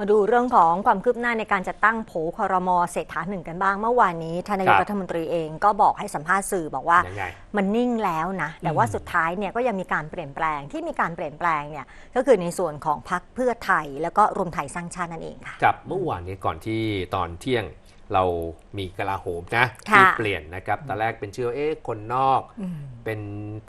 มาดูเรื่องของความคืบหน้าในการจัดตั้งโผครมเศรษฐาหนึ่งกันบ้าง เมื่อวานนี้ทานนายกครับรัฐมนตรีเองก็บอกให้สัมภาษณ์สื่อบอกว่ายังไงมันนิ่งแล้วนะ แต่ว่าอืมสุดท้ายเนี่ยก็ยังมีการเปลี่ยนแปลงที่มีการเปลี่ยนแปลงเนี่ยก็คือในส่วนของพรรคเพื่อไทย แล้วก็รวมไทยสร้างชาตินั่นเองค่ะกับเมื่อวานนี้ก่อนที่ตอนเที่ยงเรามีกลาโหมนะค่ะที่เปลี่ยนนะครับตอนแรกเป็นชื่อว่าเอ๊ะคนนอกอืมเป็น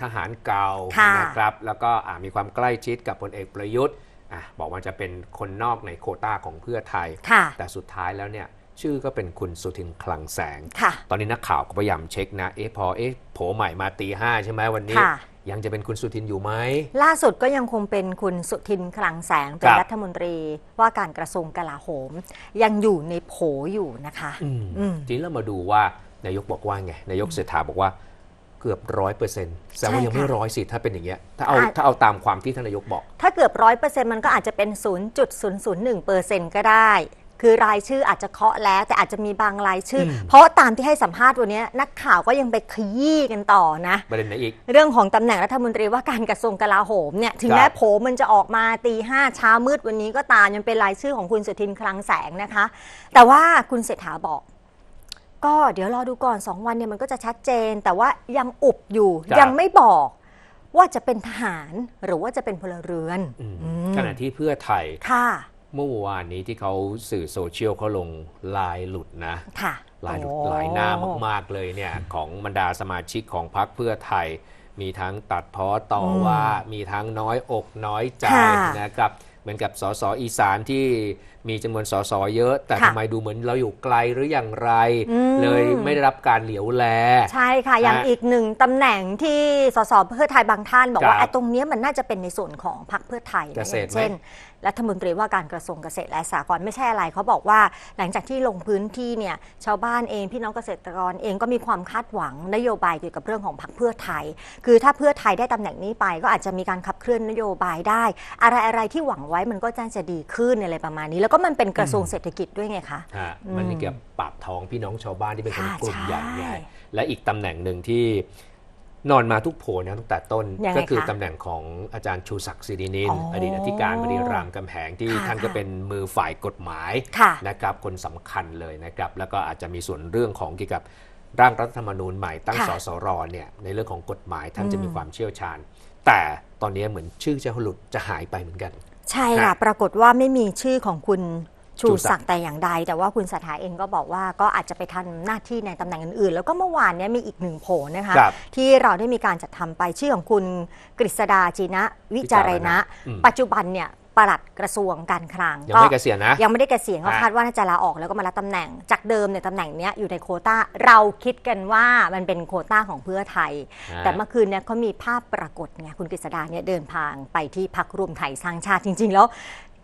ทหารเก่าค่ะนะครับแล้วก็อ่ามีความใกล้ชิดกับพลเอกประยุทธ์ อะบอกว่าจะเป็นคนนอกในโควต้าของเพื่อไทยค่ะแต่สุดท้ายแล้วเนี่ยชื่อก็เป็นคุณสุทินคลังแสงค่ะตอนนี้นักข่าวก็พยายามเช็คนะ เอ๊ะพอเอ๊ะโผใหม่มาตีห้าใช่ไหมวันนี้ค่ะยังจะเป็นคุณสุทินอยู่ไหม ล่าสุดก็ยังคงเป็นคุณสุทินคลังแสง เป็นครับรัฐมนตรีว่าการกระทรวงกลาโหม ยังอยู่ในโผอยู่นะคะอืมอืมทีนี้เรามาดูว่านายกบอกว่าไง นายกเศรษฐาบอกว่า เกือบร้อยเปอร์เซ็นต์แสดงว่าใช่ยังไม่ค่ะร้อยสิถ้าเป็นอย่างเงี้ยถ้าเอาอะถ้าเอาตามความที่ท่านนายกบอก ถ้าเกือบร้อยเปอร์เซ็นต์มันก็อาจจะเป็น0.001เปอร์เซ็นต์ก็ได้ คือรายชื่ออาจจะเคาะแล้วแต่อาจจะมีบางรายชื่ออมเพราะตามที่ให้สัมภาษณ์วันนี้นักข่าวก็ยังไปขยี้กันต่อนะประเด็นไหนอีก เรื่องของตำแหน่งรัฐมนตรีว่าการกระทรวงกลาโหมเนี่ยถึงครับแม้โผมันจะออกมาตีห้าเช้ามืดวันนี้ก็ตามยังเป็นรายชื่อของคุณสุทินคลังแสงนะคะ แต่ว่าคุณเศรษฐาบอก ก็เดี๋ยวรอดูก่อน 2 วันเนี่ยมันก็จะชัดเจน แต่ว่ายังอุบอยู่ครับยังไม่บอกว่าจะเป็นทหารหรือว่าจะเป็นพลเรือนอืมอืมขณะที่เพื่อไทยค่ะเมื่อวานนี้ที่เขาสื่อโซเชียลเขาลงลายหลุดนะ ค่ะลายหลุดโอ้หลายหน้ามาก ๆ เลยเนี่ยของบรรดาสมาชิกของพรรคเพื่อไทย มีทั้งตัดพ้อต่ออมว่ามีทั้งน้อยอกน้อยใจค่ะนะครับเห มือนกับสสอีสานที่มีจำนวนสสเยอะ แต่ค่ะทำไมดูเหมือนเราอยู่ไกลหรืออย่างไรอืมเลยไม่ได้รับการเหลียวแล ใช่ค่ะ อย่างฮะอีกหนึ่งตำแหน่งที่สสเพื่อไทยบางท่าน บอกว่าครับไอ้ตรงเนี้ยมันน่าจะเป็นในส่วนของพรรคเพื่อไทยนะเกษอตรย่างเช่นไหม รัฐมนตรีว่าการกระทรวงเกษตรและสหกรณ์ไม่ใช่อะไรเขาบอกว่าหลังจากที่ลงพื้นที่เนี่ยชาวบ้านเองพี่น้องเกษตรกรเองก็มีความคาดหวังนโยบายเกี่ยวกับเรื่องของพรรคเพื่อไทย คือถ้าเพื่อไทยได้ตำแหน่งนี้ไป ก็อาจจะมีการขับเคลื่อนนโยบายได้ อะไรอะไรที่หวังไว้มันก็น่าจะดีขึ้นอะไรประมาณนี้ แล้วก็มันเป็นกระทรวงเศรษฐกิจด้วยไงคะฮะอืมมันเกี่ยวกับปากท้องพี่น้องชาวบ้านที่เป็นคนค่ะกลุ่มใหญ่ใช่ใหญ่และอีกตำแหน่งหนึ่งที่ นอนมาทุกโผล่นะตั้งแต่ต้นยังไงก็คือคะตำแหน่งของอาจารย์ชูศักดิ์สิรินินอ๋ออดีตอธิการบดีรามกำแหงที่ค่ะท่านก็ค่ะ เป็นมือฝ่ายกฎหมาย ค่ะ นะครับคนสำคัญเลยนะครับ แล้วก็อาจจะมีส่วนเรื่องของเกี่ยวกับร่างรัฐธรรมนูญใหม่ตั้งค่ะสสรเนี่ยในเรื่องของกฎหมายท่านอืมจะมีความเชี่ยวชาญ แต่ตอนนี้เหมือนชื่อจะหลุดจะหายไปเหมือนกัน ใช่ค่ะ ค่ะปรากฏว่าไม่มีชื่อของคุณ ชูชูศัศักกดิ์ดิ์แต่อย่างใด แต่ว่าคุณสถาเองก็บอกว่าก็อาจจะไปทำหน้าที่ในตำแหน่งอื่นๆ แล้วก็เมื่อวานเนี้มีอีกหนึ่งโผล่นะคะ ครับที่เราได้มีการจัดทำไปชื่อของคุณกฤษดาจีนะวิจารณะ อืม ปัจจุบันเนี่ยปลัดกระทรวงการคลังยังไม่เกษียณนะ ยังไม่ได้เกษียณก็อะคาดว่าน่าจะลาออกแล้วก็มารับตำแหน่ง จากเดิมเนี่ยตำแหน่งเนี้ยอยู่ในโควต้าเราคิดกันว่ามันเป็นโควต้าของเพื่อไทย แต่เมื่อคืนเนี่ยเขามีภาพปรากฏไงคุณกฤษดาเนี่ยเดินทางไปที่พักรวมไทยสร้างชาติจริง ๆ แล้ว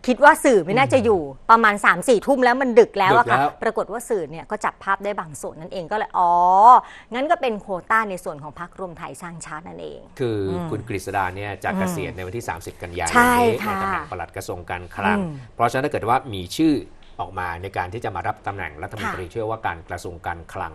คิดว่าสื่อไม่น่าจะอยู่ประมาณ3 4ทุ่มแล้วมันดึกแล้วอะค่ะ ดึกแล้ว ปรากฏว่าสื่อเนี่ยก็จับภาพได้บางส่วนนั่นเองก็เลยอ๋อ งั้นก็เป็นโควต้าในส่วนของพักรวมไทยสร้างชาตินั่นเอง คืออมคุณกฤษดาเนี่ยจะอืมเกษียณในวันที่ 30 กันยายนใช่นี้ในค่ะตำแหน่งปลัดกระทรวงการคลัง อืมเพราะฉะนั้นถ้าเกิดว่ามีชื่อออกมาในการที่จะมารับตำแหน่งรัฐมนตรีค่ะช่วยว่าการกระทรวงการคลัง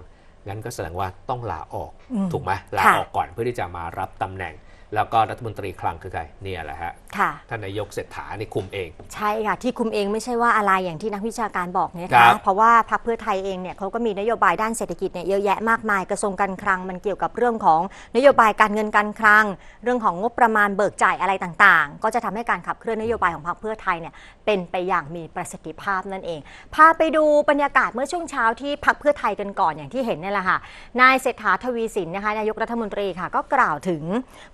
งั้นก็แสดงว่าต้องลาออกอืมถูกไหมลาค่ะ ออกก่อนเพื่อที่จะมารับตำแหน่ง แล้วก็รัฐมนตรีคลังคือใครเนี่ยแหละฮะค่ะท่านนายกเศรษฐานี่คุมเอง ใช่ค่ะ ที่คุมเองไม่ใช่ว่าอะไรอย่างที่นักวิชาการบอกเนี่ยครันะบเพราะว่าพรรคเพื่อไทยเองเนี่ยเขาก็มีนโยบายด้านเศรษฐกิจเนี่ยเยอะแยะมากมายกระทรวงการคลังมันเกี่ยวกับเรื่องของนโยบายการเงินการคลัง เรื่องของงบประมาณเบิกจ่ายอะไรต่างๆ ก็จะทำให้การขับเคลื่อนนโยบายของพรรคเพื่อไทยเนี่ยเป็นไปอย่างมีประสิทธิภาพนั่นเอง พาไปดูบรรยากาศเมื่อช่วงเช้าที่พรรคเพื่อไทยกันก่อนอย่างที่เห็นเนี่ยแหละค่ะ นายเศรษฐาทวีสินนะคะนายกรัฐมนตรีค่ะ ก็กล่าวถึง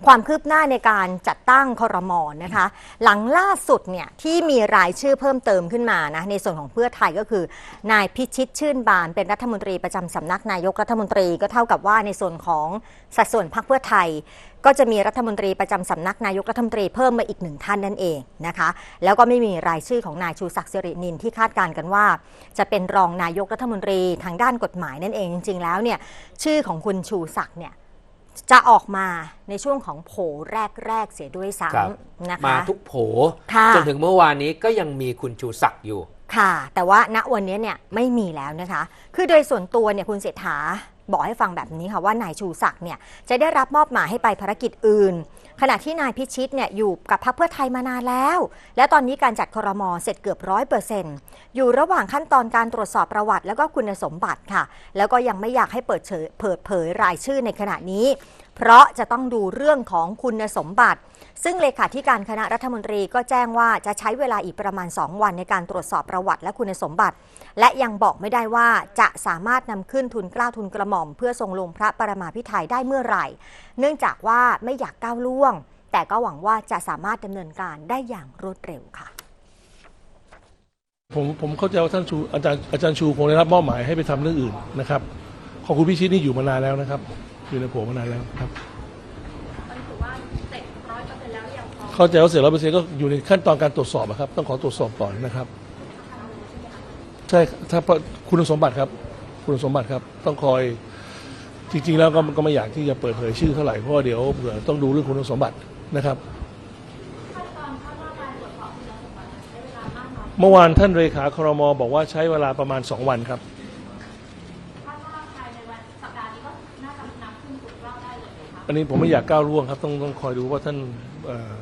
ความคืบหน้าในการจัดตั้งคอรมอนนะคะ หลังล่าสุดเนี่ยที่มีรายชื่อเพิ่มเติมขึ้นมานะในส่วนของเพื่อไทยก็คือ นายพิชิตชื่นบานเป็นรัฐมนตรีประจำสำนักนายกรัฐมนตรีก็เท่ากับว่าในส่วนของสัดส่วนพรรคเพื่อไทย ก็จะมีรัฐมนตรีประจำสำนักนายกรัฐมนตรีเพิ่มมาอีกหนึ่งท่านนั่นเองนะคะ แล้วก็ไม่มีรายชื่อของนายชูศักดิ์สิรินินที่คาดการณ์กันว่า จะเป็นรองนายกรัฐมนตรีทางด้านกฎหมายนั่นเองจริง ๆ แล้วเนี่ยชื่อของคุณชูศักดิ์เนี่ย จะออกมาในช่วงของโผแรก ๆ เสียด้วยซ้ครับำนะคะมาทุกโผค่ะจนถึงเมื่อวานนี้ก็ยังมีคุณชูศักดิ์อยู่ค่ะ แต่ว่าณวันนี้เนี่ยไม่มีแล้วนะคะ คือโดยส่วนตัวเนี่ยคุณเศรษฐา บอกให้ฟังแบบนี้ค่ะว่านายชูศักดิ์เนี่ยจะได้รับมอบหมายให้ไปภารกิจอื่น ขณะที่นายพิชิตเนี่ยอยู่กับพรรคเพื่อไทยมานานแล้ว และตอนนี้การจัดครมเสร็จเกือบร้อยเปอร์เซ็นต์อยู่ระหว่างขั้นตอนการตรวจสอบประวัติ แล้วก็คุณสมบัติค่ะ แล้วก็ยังไม่อยากให้เปิดเผยเปิดเผยรายชื่อในขณะนี้ เพราะจะต้องดูเรื่องของคุณสมบัติ ซึ่งเลขาธิการคณะรัฐมนตรีก็แจ้งว่าจะใช้เวลาอีกประมาณ 2 วันในการตรวจสอบประวัติและคุณสมบัติ และยังบอกไม่ได้ว่าจะสามารถนำขึ้นทุนกล้าทุนกระหม่อม เพื่อทรงลงพระปรมาภิไธยได้เมื่อไหร่ เนื่องจากว่าไม่อยากก้าวล่วง แต่ก็หวังว่าจะสามารถดำเนินการได้อย่างรวดเร็วค่ะผมผมเข้าใจว่าท่านชูอาจารย์อาจารย์ชูคงได้รับมอบหมายให้ไปทำเรื่องอื่นนะครับ ของคุณพิชิตนี่อยู่มานานแล้วนะครับ อยู่ในโผมานานแล้วครับเข้าใจว่าเสร็จร้อยเปอร์เซ็นต์ก็อยู่ในขั้นตอนการตรวจสอบอะครับต้องขอตรวจสอบก่อนนะครับใช่ถ้าคุณสมบัติครับ คุณสมบัติครับ ต้องคอยจริงๆแล้วก็ก็ไม่อยากที่จะเปิดเผยชื่อเท่าไหร่เพราะว่าเดี๋ยวเผื่อต้องดูเรื่องคุณสมบัตินะครับเมื่อวานท่านเลขาครมบอกว่าใช้เวลาประมาณ 2 วันครับ อันนี้ผมไม่อยากก้าวล่วงครับ ต้องต้องคอยดูว่าท่านเอ่อ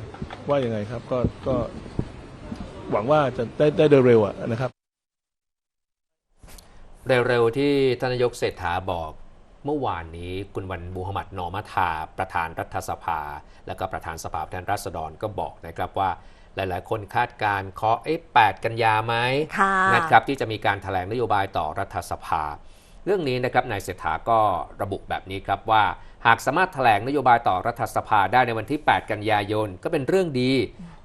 ว่ายังไงครับ ก็ก็หวังว่าจะได้ได้โดยเร็วอะนะครับ เร็วๆที่ท่านนายกเศรษฐาบอกเมื่อวานนี้คุณวันมูฮัมหมัดนอมัทา ประธานรัฐสภา และก็ประธานสภาผู้แทนราษฎรก็บอกนะครับว่าหลาย ๆ คนคาดการณ์เคาะเอ๊ะ8กันยาไหมค่ะนะครับที่จะมีการถแถลงนโยบายต่อรัฐสภา เรื่องนี้นะครับนายเศรษฐาก็ระบุแบบนี้ครับว่า หากสามารถถแถลงนโยบายต่อรัฐสภาได้ในวันที่ 8 กันยายนก็เป็นเรื่องดี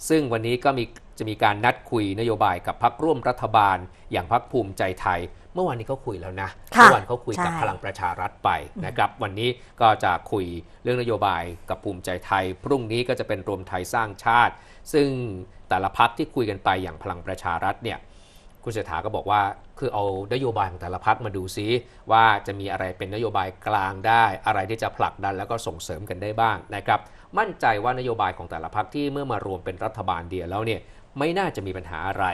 ซึ่งวันนี้ก็มีจะมีการนัดคุยนโยบายกับพักร่วมรัฐบาล อย่างพักภูมิใจไทย เมื่อวานนี้เขาคุยแล้วนะค่ะเมื่อวานเขาคุยกับใช่พลังประชารัฐไปนะครับ วันนี้ก็จะคุยเรื่องนโยบายกับภูมิใจไทย พรุ่งนี้ก็จะเป็นรวมไทยสร้างชาติ ซึ่งแต่ละพักที่คุยกันไปอย่างพลังประชารัฐเนี่ย คุณเศรษฐาก็บอกว่าคือเอานโยบายของแต่ละพักมาดูซิว่าจะมีอะไรเป็นนโยบายกลางได้ อะไรที่จะผลักดันแล้วก็ส่งเสริมกันได้บ้างนะครับ มั่นใจว่านโยบายของแต่ละพักที่เมื่อมารวมเป็นรัฐบาลเดียวแล้วเนี่ยไม่น่าจะมีปัญหาอะไร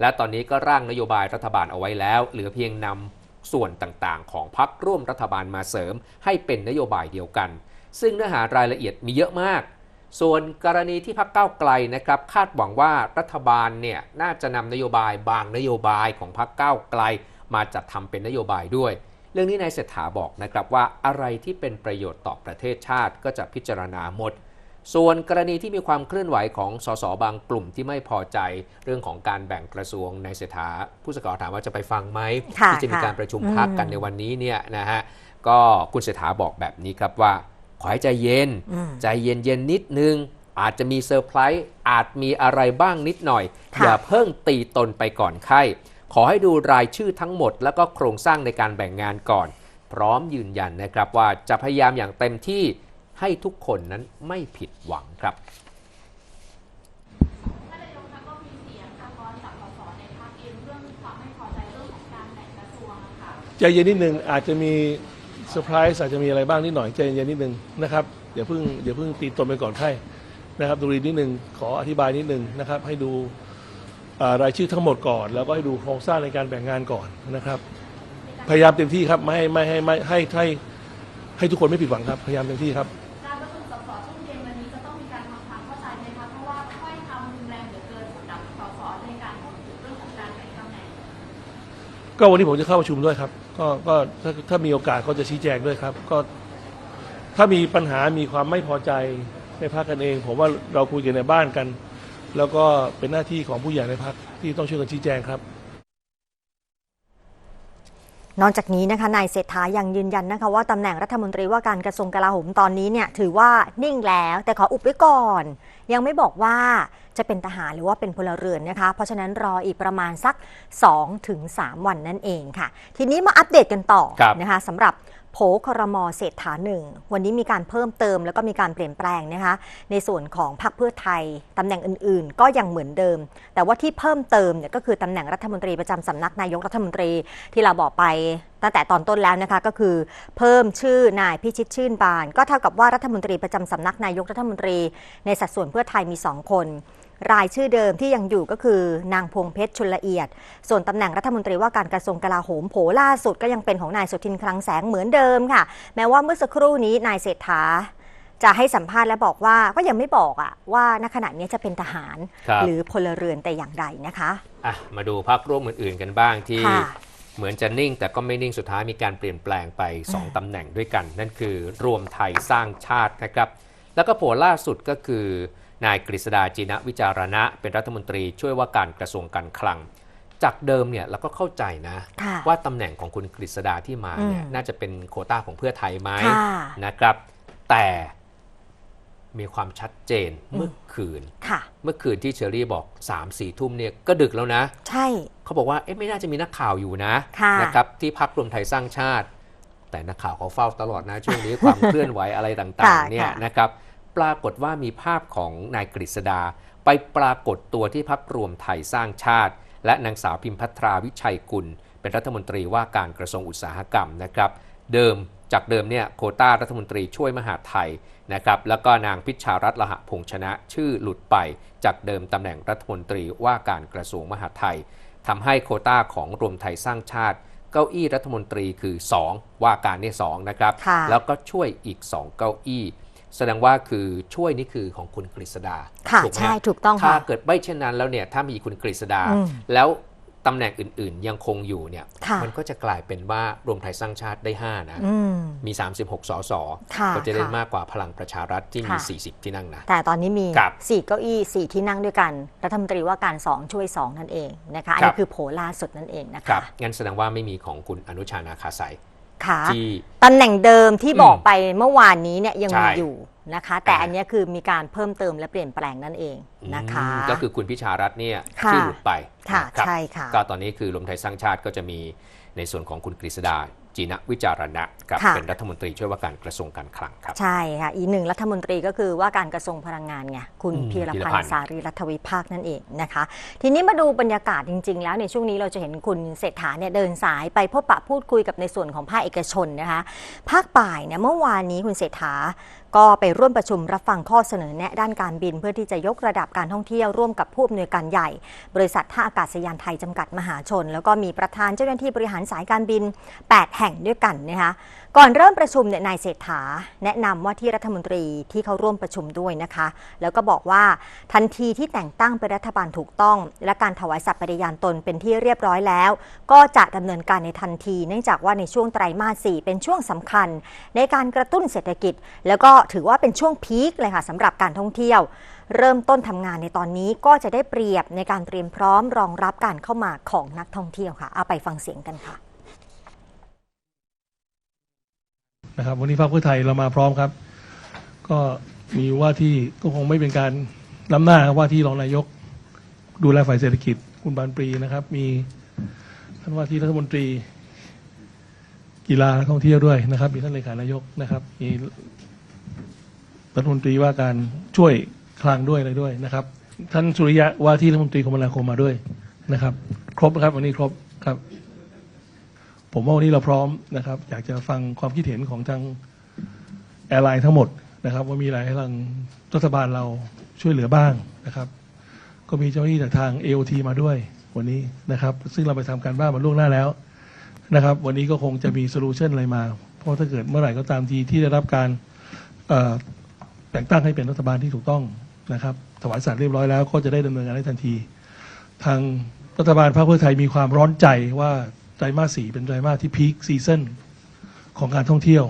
และตอนนี้ก็ร่างนโยบายรัฐบาลเอาไว้แล้ว เหลือเพียงนำส่วนต่างๆ ของพักร่วมรัฐบาลมาเสริม ให้เป็นนโยบายเดียวกัน ซึ่งเนื้อหารายละเอียดมีเยอะมาก ส่วนกรณีที่พักเก้าวไกลนะครับคาดหวังว่ารัฐบาลเนี่ยน่าจะนำนโยบายบางนโยบายของพักเก้าวไกล มาจัดทำเป็นนโยบายด้วย เรื่องนี้นายเศรษฐาบอกนะครับว่าอะไรที่เป็นประโยชน์ต่อประเทศชาติก็จะพิจารณาหมด ส่วนกรณีที่มีความเคลื่อนไหวของสสบางกลุ่มที่ไม่พอใจเรื่องของการแบ่งกระทรวงนายเศรษฐาผู้สื่อข่าวถามว่าจะไปฟังไหมค่ะที่จะมีค่ะการประชุมพักกันอืมในวันนี้เนี่ยนะฮะก็คุณเศรษฐาบอกแบบนี้ครับว่า ขอให้ใจเย็นอืมใจเย็นๆนิดนึง อาจจะมีเซอร์ไพรส์อาจมีอะไรบ้างนิดหน่อยค่ะอย่าเพิ่งตีตนไปก่อนไข้ขอให้ดูรายชื่อทั้งหมด แล้วก็โครงสร้างในการแบ่งงานก่อน พร้อมยืนยันนะครับว่าจะพยายามอย่างเต็มที่ให้ทุกคนนั้นไม่ผิดหวังครับท่านนายกคะก็มีเสียงสะท้อนจากสสในพรรคเองเรื่องความไม่พอใจเรื่องของการแบ่งกระทรวงอะค่ะใจเย็นนิดนึงอาจจะมี เซอร์ไพรส์อาจจะมีอะไรบ้างนิดหน่อยใจเย็นนิดนึงนะครับอย่าเพิ่งอย่าเพิ่งตีตนไปก่อนไข้นะครับดูดีนิดนึงขออธิบายนิดนึงนะครับ ให้ดูรายชื่อทั้งหมดก่อน แล้วก็ให้ดูโครงสร้างในการแบ่งงานก่อนนะครับ พยายามเต็มที่ครับไม่ให้ไม่ให้ไม่ให้ให้ให้ทุกคนไม่ผิดหวังครับ พยายามเต็มที่ครับ ก็วันนี้ผมจะเข้าประชุมด้วยครับ ก็ก็ถ้าถ้ามีโอกาสก็จะชี้แจงด้วยครับ ก็ถ้ามีปัญหามีความไม่พอใจในพักกันเอง ผมว่าเราคุยกันในบ้านกัน แล้วก็เป็นหน้าที่ของผู้ใหญ่ในพักที่ต้องช่วยกันชี้แจงครับนอกจากนี้นะคะนายเศรษฐายังยืนยันนะคะว่าตำแหน่งรัฐมนตรีว่าการกระทรวงกลาโหมตอนนี้เนี่ยถือว่านิ่งแล้ว แต่ขออุบไว้ก่อน ยังไม่บอกว่าจะเป็นทหารหรือว่าเป็นพลเรือนนะคะ เพราะฉะนั้นรออีกประมาณสัก 2-3ถึง3วันนั่นเองค่ะ ทีนี้มาอัปเดตกันต่อครับนะคะสำหรับโผครมเศรษฐาหนึ่งวันนี้มีการเพิ่มเติมแล้วก็มีการเปลี่ยนแปลงนะคะ ในส่วนของพรรคเพื่อไทยตำแหน่งอื่นๆ ก็ยังเหมือนเดิม แต่ว่าที่เพิ่มเติมเนี่ยก็คือตำแหน่งรัฐมนตรีประจำสำนักนายกรัฐมนตรีที่เราบอกไปตั้งแต่ตอนต้นแล้วนะคะก็คือ เพิ่มชื่อนายพิชิตชื่นบาน ก็เท่ากับว่ารัฐมนตรีประจำสำนักนายกรัฐมนตรี ในสัดส่วนเพื่อไทยมี 2 คน รายชื่อเดิมที่ยังอยู่ก็คือนางพวงเพชรชุนละเอียด ส่วนตำแหน่งรัฐมนตรีว่าการกระทรวงกลาโหมโผล่าสุดก็ยังเป็นของนายสุทินคลังแสงเหมือนเดิมค่ะ แม้ว่าเมื่อสักครู่นี้นายเศรษฐาจะให้สัมภาษณ์และบอกว่าก็ยังไม่บอกอะว่าณขณะนี้จะเป็นทหารครับหรือพลเรือนแต่อย่างใดนะคะอะมาดูพักร่วมอื่นๆกันบ้างที่ค่ะ เหมือนจะนิ่งแต่ก็ไม่นิ่งสุดท้ายมีการเปลี่ยนแปลงไป 2ตำแหน่งด้วยกัน นั่นคือรวมไทยสร้างชาตินะครับ แล้วก็โผล่ล่าสุดก็คือนายกฤษดาจีนะวิจารณะ เป็นรัฐมนตรีช่วยว่าการกระทรวงการคลัง จากเดิมเนี่ยเราก็เข้าใจนะค่ะว่าตำแหน่งของคุณกฤษดาที่มาเนี่ยอืมน่าจะเป็นโควต้าของเพื่อไทยไหมค่ะนะครับ แต่ มีความชัดเจนเมื่อคืน ค่ะ เมื่อคืนที่เชอรี่บอก3ามสี่ทุ่มเนี่ยก็ดึกแล้วนะ ใช่ เขาบอกว่าเอ๊ะไม่น่าจะมีนักข่าวอยู่นะค่ะนะครับที่พักรวมไทยสร้างชาติ แต่นักข่าวเขาเฝ้าตลอดนะช่วงนี้ความเคลื่อนไหวอะไรต่างค่ะๆเนี่ยค่ะนะครับปรากฏว่ามีภาพของนายกฤษดา ไปปรากฏตัวที่พักรวมไทยสร้างชาติ และนางสาวพิมพัทราวิชัยกุล เป็นรัฐมนตรีว่าการกระทรวงอุตสาหกรรมนะครับ เดิม จากเดิมเนี่ยโควต้ารัฐมนตรีช่วยมหาดไทยนะครับแล้วก็นางพิชชารัตน์ละหะพงษ์ชนะชื่อหลุดไปจากเดิมตำแหน่งรัฐมนตรีว่าการกระทรวงมหาดไทยทำให้โควต้าของรวมไทยสร้างชาติเก้าอี้รัฐมนตรีคือ 2 ว่าการเนี่ยสองนะครับค่ะแล้วก็ช่วยอีก 2 เก้าอี้ แสดงว่าคือช่วยนี่คือของคุณกฤษดาค่ะถูกไหมใช่ฮะถูกต้องถ้าค่ะเกิดไม่เช่นนั้นแล้วเนี่ยถ้ามีคุณกฤษดาอืมแล้ว ตำแหน่งอื่นๆ ยังคงอยู่เนี่ยค่ะมันก็จะกลายเป็นว่ารวมไทยสร้างชาติได้ 5 นะอืมมี 36 สสค่ะก็จะได้ค่ะมากกว่าพลังประชารัฐที่มีค่ะ40 ที่นั่งนะ แต่ตอนนี้มีครับ4เก้าอี้ 4 ที่นั่งด้วยกัน รัฐมนตรีว่าการ 2 ช่วย 2 นั่นเองนะคะอันครันี้บคือโผล่ล่าสุดนั่นเองนะครัคะบงั้นแสดงว่าไม่มีของคุณอนุชานาคาสายค่ะที่ตำแหน่งเดิมที่อืมบอกไปเมื่อวานนี้เนี่ยยังมีใช่อยู่ นะคะ แต่อ่าอันเนี้ยคือมีการเพิ่มเติมและเปลี่ยนแปลงนั่นเองนะคะอืมก็คือคุณพิชารัตน์เนี่ยค่ะที่หลุดไปค่ะนะครับใช่ค่ะก็ตอนนี้คือรวมไทยสร้างชาติก็จะมีในส่วนของคุณกฤษดาจีนะวิจารณะกับค่ะเป็นรัฐมนตรีช่วยว่าการกระทรวงการคลังครับ ใช่ค่ะ อีกหนึ่งรัฐมนตรีก็คือว่าการกระทรวงพลังงานไงคุณอืมพีรพีรพันพันธ์ธ์สารีรัฐวิภาคนั่นเองนะคะ ทีนี้มาดูบรรยากาศจริง ๆ แล้วในช่วงนี้เราจะเห็นคุณเศรษฐาเนี่ยเดินสายไปพบปะพูดคุยกับในส่วนของภาคเอกชนนะคะ ภาคบ่ายเนี่ยเมื่อวานนี้คุณเศรษฐาก็ไปร่วมประชุมรับฟังข้อเสนอแนะด้านการบิน เพื่อที่จะยกระดับการท่องเที่ยวร่วมกับผู้อำนวยการใหญ่ บริษัทท่าอากาศยานไทยจำกัดมหาชน แล้วก็มีประธานเจ้าหน้าที่บริหารสายการบิน 8 แห่งด้วยกันนะคะ ก่อนเริ่มประชุมเนี่ยนายเศรษฐา แนะนำว่าที่รัฐมนตรีที่เขาร่วมประชุมด้วยนะคะ แล้วก็บอกว่าทันทีที่แต่งตั้งเป็นรัฐบาลถูกต้อง และการถวายสัตย์ปฏิญาณตนเป็นที่เรียบร้อยแล้ว ก็จะดำเนินการในทันที เนื่องจากว่าในช่วงไตรมาส4เป็นช่วงสำคัญ ในการกระตุ้นเศรษฐกิจ แล้วก็ถือว่าเป็นช่วงพีคเลยค่ะสำหรับการท่องเที่ยว เริ่มต้นทำงานในตอนนี้ก็จะได้เปรียบในการเตรียมพร้อมรองรับการเข้ามาของนักท่องเที่ยวค่ะเอาไปฟังเสียงกันค่ะ นะครับ วันนี้พรรคเพื่อไทยเรามาพร้อมครับ ก็มีว่าที่ก็คงไม่เป็นการล้ำหน้าว่าที่รองนายกดูแลฝ่ายเศรษฐกิจคุณบานปรีนะครับ มีท่านว่าที่รัฐมนตรี กีฬาและท่องเที่ยวด้วยนะครับ มีท่านเลขานายกนะครับ มีรัฐมนตรีว่าการช่วยคลังด้วยอะไรด้วยนะครับ ท่านสุริยะว่าที่รัฐมนตรีคมนาคมมาด้วยนะครับ ครบนะครับวันนี้ครบครับ ผมว่าวันนี้เราพร้อมนะครับ อยากจะฟังความคิดเห็นของทางแอร์ไลน์ทั้งหมดนะครับ ว่ามีอะไรให้ทางรัฐบาลเราช่วยเหลือบ้างนะครับ ก็มีเจ้าหน้าที่จากทาง AOT มาด้วยวันนี้นะครับ ซึ่งเราไปทำการบ้านมาล่วงหน้าแล้วนะครับ วันนี้ก็คงจะมีโซลูชันอะไรมา เพราะถ้าเกิดเมื่อไหร่ก็ตามทีที่ได้รับการแต่งตั้งให้เป็นรัฐบาลที่ถูกต้องนะครับถวายสัตย์เรียบร้อยแล้วก็จะได้ดำเนินงานได้ทันที ทางรัฐบาลพรรคเพื่อไทยมีความร้อนใจว่า ไตรมาสสี่เป็นไตรมาสที่พีคซีซันของการท่องเที่ยว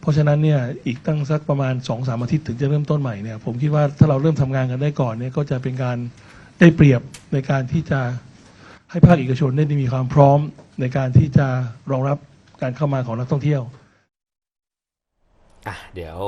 เพราะฉะนั้นเนี่ยอีกตั้งสักประมาณ2อสามอาทิตย์ถึงจะเริ่มต้นใหม่เนี่ยผมคิดว่าถ้าเราเริ่มทำงานกันได้ก่อนเนี่ยก็จะเป็นการได้เปรียบในการที่จะให้ภาคเอกชนได้มีความพร้อมในการที่จะรองรับการเข้ามาของนักท่องเที่ยวอะเดี๋ยว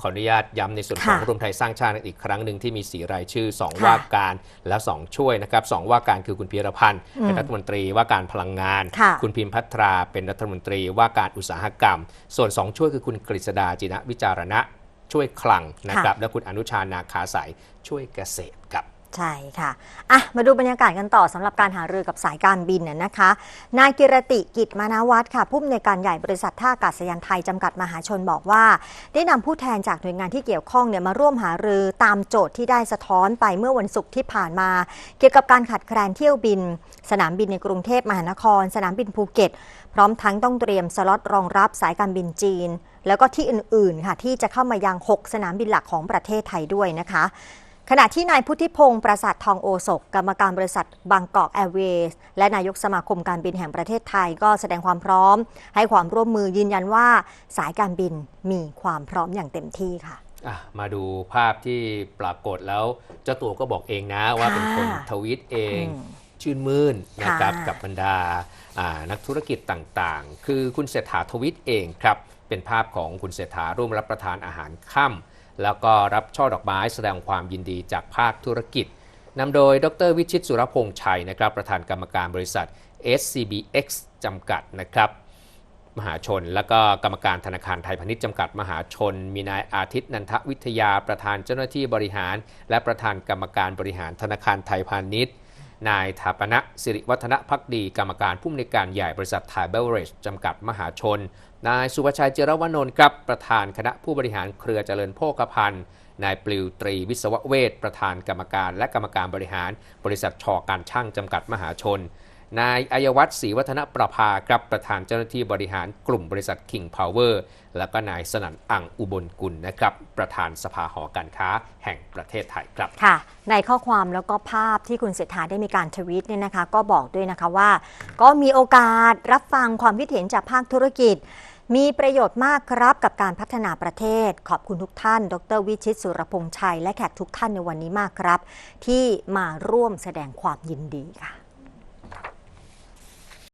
ขออนุญาตย้ำในส่วนของค่ะรวมไทยสร้างชาติอีกครั้งหนึ่งที่มีสีรายชื่อ2ค่ะว่าการและ 2 ช่วยนะครับสองว่าการคือคุณพีรพันธ์อืมเป็นรัฐมนตรีว่าการพลังงานค่ะณพิมพัทราเป็นรัฐมนตรีว่าการอุตสาหกรรม ส่วน 2 ช่วยคือคุณกฤษดาจินะวิจารณะช่วยคลังนะครับและคุณอนุชานาคาสายช่วยเกษตรครับ ใช่ค่ะอะมาดูบรรยากาศกันต่อสำหรับการหารือกับสายการบินน่ยนะคะ นายกิรติกิจมานาวัฒน์ค่ะผู้อำนวยการใหญ่บริษัทท่าอากาศยานไทยจำกัดมหาชนบอกว่า ได้นำผู้แทนจากหน่วยงานที่เกี่ยวข้องเนี่ยมาร่วมหารือตามโจทย์ที่ได้สะท้อนไปเมื่อวันศุกร์ที่ผ่านมา เกี่ยวกับการขาดแคลนเที่ยวบิน สนามบินในกรุงเทพมหานคร สนามบินภูเก็ต พร้อมทั้งต้องเตรียมสล็อตรองรับสายการบินจีนแล้วก็ที่อื่น ๆ ค่ะ ที่จะเข้ามายัง 6 สนามบินหลักของประเทศไทยด้วยนะคะ ขณะที่นายพุทธิพงศ์ประสาททองโอสกกรรมการบริษัทบางกอกแอร์เวย์และนายกสมาคมการบินแห่งประเทศไทยก็แสดงความพร้อม ให้ความร่วมมือยืนยันว่าสายการบินมีความพร้อมอย่างเต็มที่ค่ะอะมาดูภาพที่ปรากฏแล้ว เจ้าตัวก็บอกเองนะว่าเป็นคนทวีตเองอืมชื่นมื่นนะครับค่ะกับบรรดาอ่านักธุรกิจต่างๆ คือคุณเศรษฐาทวิตเองครับเป็นภาพของคุณเศรษฐาร่วมรับประทานอาหารค่ำ แล้วก็รับช่อดอกไม้แสดงความยินดีจากภาคธุรกิจนำโดยดรวิชิตสุรพงษ์ชัยนะครับประธานกรรมการบริษัท SCBX จำกัดนะครับมหาชน และก็กรรมการธนาคารไทยพาณิชย์จำกัดมหาชน มีนายอาทิตย์นันทวิทยาประธานเจ้าหน้าที่บริหาร และประธานกรรมการบริหารธนาคารไทยพาณิชย์ นายถาปณะสิริวัฒนพักดี กรรมการผู้อำนวยการใหญ่บริษัทไทยเบเวอเรจจำกัดมหาชน นายสุภชัยเจรวนนท์ครับประธานคณะผู้บริหารเครือเจริญโภคภัณฑ์นายปลิวตรีวิศวเวชประธานกรรมการและกรรมการบริหาร บริษัทชอการช่างจำกัดมหาชน นายอัยวัฒน์ศรีวัฒนประภาครับประธานเจ้าหน้าที่บริหารกลุ่มบริษัท King Power แล้วก็นายสนั่นอังอุบลกุลนะครับประธานสภาหอการค้าแห่งประเทศไทยครับค่ะ ในข้อความแล้วก็ภาพที่คุณเศรษฐาได้มีการทวีตเนี่ยนะคะ ก็บอกด้วยนะคะว่า ก็มีโอกาสรับฟังความคิดเห็นจากภาคธุรกิจ มีประโยชน์มากครับกับการพัฒนาประเทศ ขอบคุณทุกท่าน ดรวิชิตสุรพงษ์ชัย และแขกทุกท่านในวันนี้มากครับ ที่มาร่วมแสดงความยินดีค่ะ